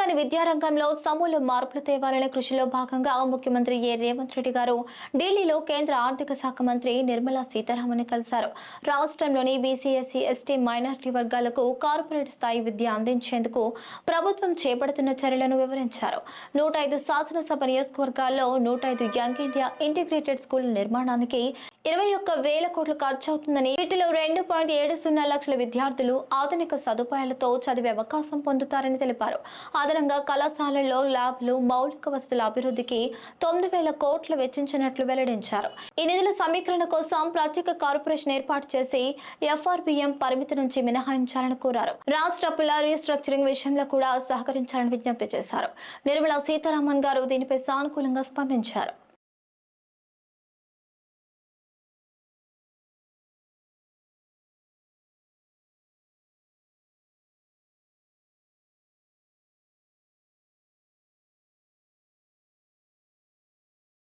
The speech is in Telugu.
తెలంగాణ విద్యారంగంలో సమూల మార్పులు తేవాలనే కృషిలో భాగంగా ముఖ్యమంత్రి ఏ రేవంత్ రెడ్డి గారు ఢిల్లీలో కేంద్ర ఆర్థిక శాఖ మంత్రి నిర్మలా సీతారామన్ కలిశారు. రాష్ట్రంలోని బీసీఎస్సీ ఎస్టీ మైనారిటీ వర్గాలకు కార్పొరేట్ స్థాయి విద్య అందించేందుకు ప్రభుత్వం చేపడుతున్న చర్యలను వివరించారు. నూట ఐదు శాసనసభ నియోజకవర్గాల్లో నూట ఐదు యంగ్ ఇండియా ఇంటిగ్రేటెడ్ స్కూల్ నిర్మాణానికి ఇరవై ఒక్క వేల కోట్లు ఖర్చు అవుతుందని వీటిలో రెండు పాయింట్ ఏడు సున్నా లక్షల విద్యార్థులు ఆధునిక సదుపాయాలతో చదివే అవకాశం పొందుతారని తెలిపారు. అదనంగా కళాశాలల్లో ల్యాబ్లు మౌలిక వసతుల అభివృద్ధికి తొమ్మిది వేల కోట్లు వెచ్చించినట్లు వెల్లడించారు. ఈ నిధుల సమీకరణ కోసం ప్రత్యేక కార్పొరేషన్ ఏర్పాటు చేసి ఎఫ్ఆర్బిఎం పరిమితి నుంచి మినహాయించాలని కోరారు. రాష్ట్ర అప్పుల రీస్ట్రక్చరింగ్ విషయంలో కూడా సహకరించాలని విజ్ఞప్తి చేశారు. నిర్మలా సీతారామన్ గారు దీనిపై సానుకూలంగా స్పందించారు.